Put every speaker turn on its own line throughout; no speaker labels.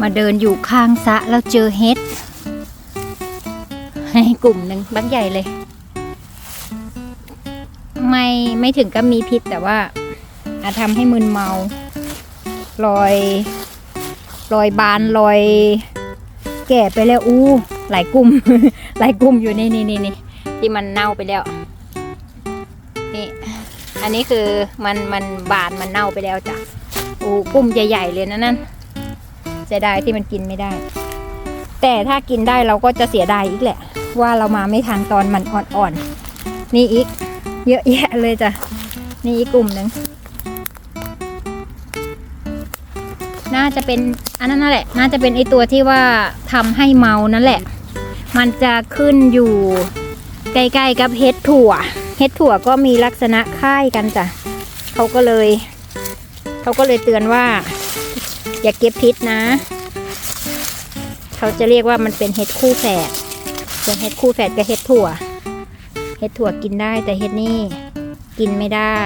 มาเดินอยู่ข้างสะแล้วเจอเห็ด ให้กลุ่มหนึ่งบักใหญ่เลย ไม่ไม่ถึงกับมีพิษแต่ว่าอาจทำให้มึนเมารอยรอยบานรอย แก่ไปแล้วอู้หลายกลุ่ม หลายกลุ่มอยู่นี่นี่นี่นี่ที่มันเน่าไปแล้วนี่อันนี้คือมันมันบานมันเน่าไปแล้วจ้ะอู้กลุ่มใหญ่ๆเลยนะนั่น เสียดายที่มันกินไม่ได้ แต่ถ้ากินได้เราก็จะเสียดายอีกแหละ ว่าเรามาไม่ทันตอนมันอ่อนๆนี่อีก เยอะแยะเลยจ้ะนี่อีกกลุ่มหนึ่งน่าจะเป็นอันนั้นนั่นแหละ น่าจะเป็นไอตัวที่ว่าทำให้เมานั่นแหละ มันจะขึ้นอยู่ใกล้ๆกับเห็ดถั่ว เห็ดถั่วก็มีลักษณะคล้ายกันจ้ะเขาก็เลย เขาก็เลยเตือนว่า อย่าเก็บพิษนะ เขาจะเรียกว่ามันเป็นเห็ดคู่แฝดส่วนเห็ดคู่แฝดกับเห็ดถั่ว เห็ดถั่วกินได้แต่เห็ดนี่กินไม่ได้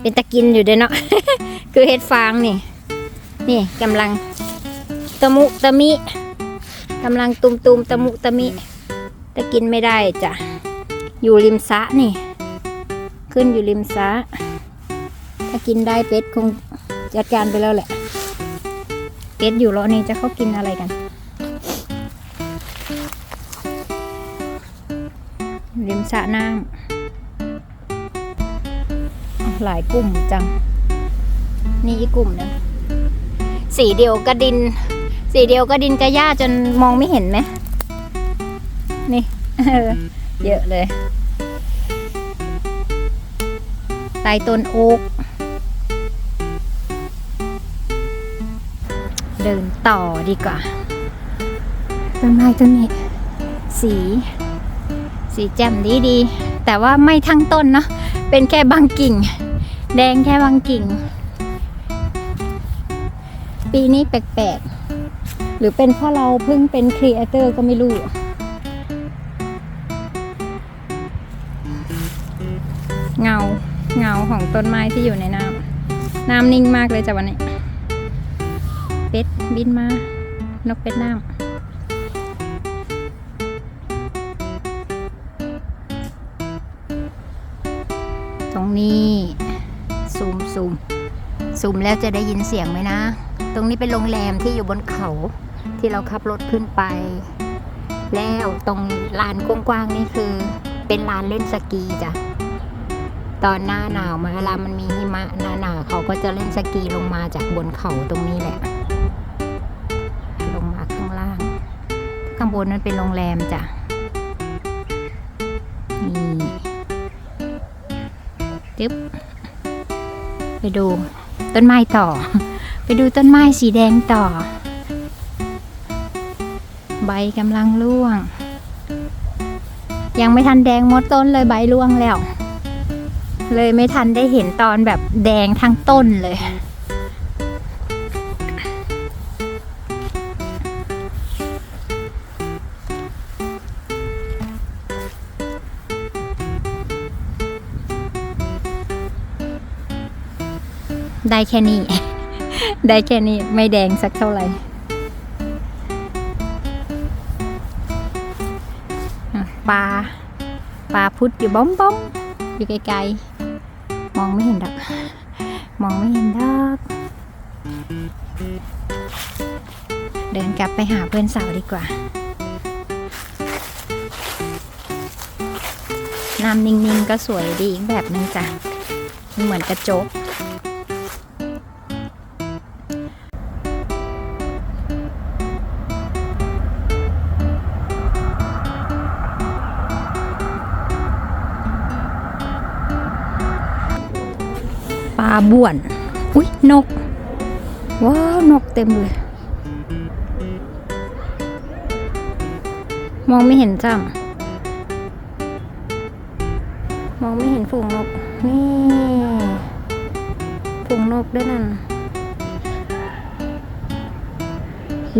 เป็นตะกินอยู่เด้เนาะ คือเห็ดฟางนี่ นี่กำลังตะมุตะมิกำลังตุมตุมตะมุตะมิต่กินไม่ได้จ้ะ อยู่ริมสะนี่ ขึ้นอยู่ริมสะถ้ากินได้เป็ดคง จัดการไปแล้วแหละเป็ดอยู่แล้วนี่จะเขากินอะไรกัน ริมสระน้ำหลายกลุ่มจัง นี่อีกกลุ่มนึงสีเดียวกระดิน สีเดียวกระดินกระย่าจนมองไม่เห็นไหมนี่ เยอะเลยใต้ต้นโอ๊ก เดินต่อดีกว่าต้นไม้ต้นนี้ สี สีแจ่มดีดีๆแต่ว่าไม่ทั้งต้นเนาะเป็นแค่บางกิ่ง แดงแค่บางกิ่ง ปีนี้แปลกๆ หรือเป็นเพราะเราเพิ่งเป็นครีเอเตอร์ก็ไม่รู้เงาเงาของต้นไม้ที่อยู่ในน้ำน้ำนิ่งมากเลยจ้ะวันนี้ เป็ดบินมา นกเป็ดน้ำตรงนี้ซูมซูมซูมแล้วจะได้ยินเสียงไหมนะ ตรงนี้เป็นโรงแรมที่อยู่บนเขาที่เราขับรถขึ้นไป แล้วตรงลานกว้างๆนี่คือ เป็นลานเล่นสกีจ้ะตอนหน้าหนาวมาเวลามันมีหิมะหน้าหนาวเขาก็จะเล่นสกีลงมาจากบนเขาตรงนี้แหละ ข้างบนนั้นเป็นโรงแรมจ้ะนี่จึ๊บไปดูต้นไม้ต่อ ไปดูต้นไม้สีแดงต่อ ใบกำลังร่วง ยังไม่ทันแดงหมดต้นเลยใบร่วงแล้ว เลยไม่ทันได้เห็นตอนแบบแดงทั้งต้นเลย ได้แค่นี้ ได้แค่นี้ไม่แดงสักเท่าไหร่ปลาปลาพุดอยู่บ้อมบ้อมอยู่ไกลๆ มองไม่เห็นดอก มองไม่เห็นดอก เดินกลับไปหาเพื่อนสาวดีกว่า น้ำนิ่งๆ ก็สวยดีอีกแบบนึงจ้ะมันเหมือนกระจก ปลาบ่วน อุ้ยนก ว้าว นกเต็มเลย มองไม่เห็นจ้ำมองไม่เห็นฝูงนก นี่ฝูงนกด้วยนั่น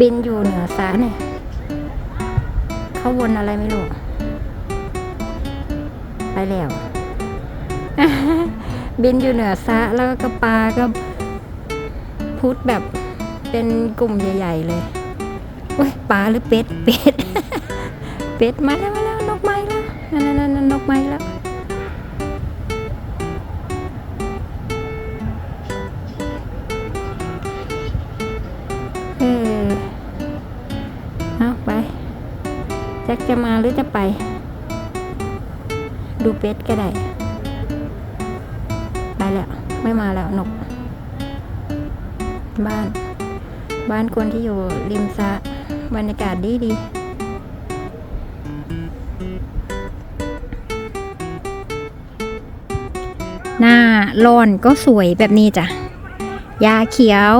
บินอยู่เหนือสาเนี่ยเขาวนอะไรไม่รู้ ไปแล้ว บินอยู่เหนือสะแล้วก็ปลาก็พุดแบบเป็นกลุ่มใหญ่ ๆ เลยโอ้ยปลาหรือเป็ดเป็ดเป็ดมาแล้วมาแล้วนกไม้แล้วนั่นนั่นนั่นนกไม้แล้วเออเอาไปแจ็คจะมาหรือจะไป ดูเป็ดก็ได้ ไปแล้ว ไม่มาแล้วนก บ้าน บ้านคนที่อยู่ริมสระบรรยากาศดีดีหน้าร้อนก็สวยแบบนี้จ้ะยาเขียว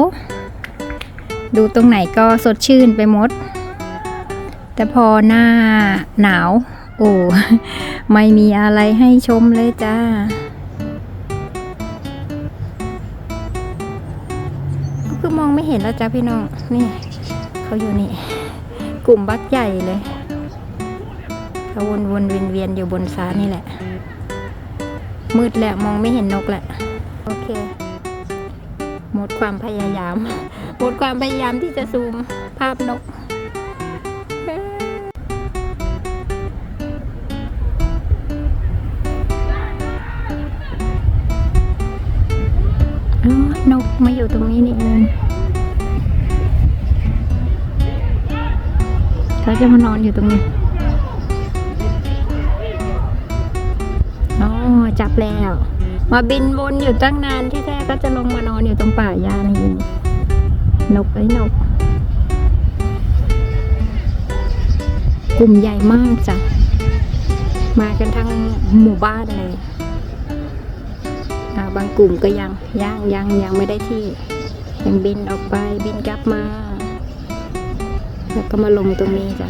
ดูตรงไหนก็สดชื่นไปหมด แต่พอหน้าหนาว โอ้ ไม่มีอะไรให้ชมเลยจ้า องไม่เห็นแล้วจ้าพี่น้อง นี่เขาอยู่นี่ กลุ่มบักใหญ่เลยเขาวนวนเวียนเวียนอยู่บนซ้านี่แหละ มืดแล้วมองไม่เห็นนกแหละ โอเค หมดความพยายาม หมดความพยายามที่จะซูมภาพนกนกมาอยู่ตรงนี้นี่เอง เขาจะมานอนอยู่ตรงนี้อ๋อจับแล้ว มาบินวนอยู่ตั้งนานที่แท้ก็จะลงมานอนอยู่ตรงป่าหญ้านี่เองนกไอ้นก กลุ่มใหญ่มากจ้ะ มากันทั้งหมู่บ้านเลยบางกลุ่มก็ยังยังยังยังไม่ได้ที่ ยังบินออกไปบินกลับมา แล้วก็มาลงตรงนี้จ้ะ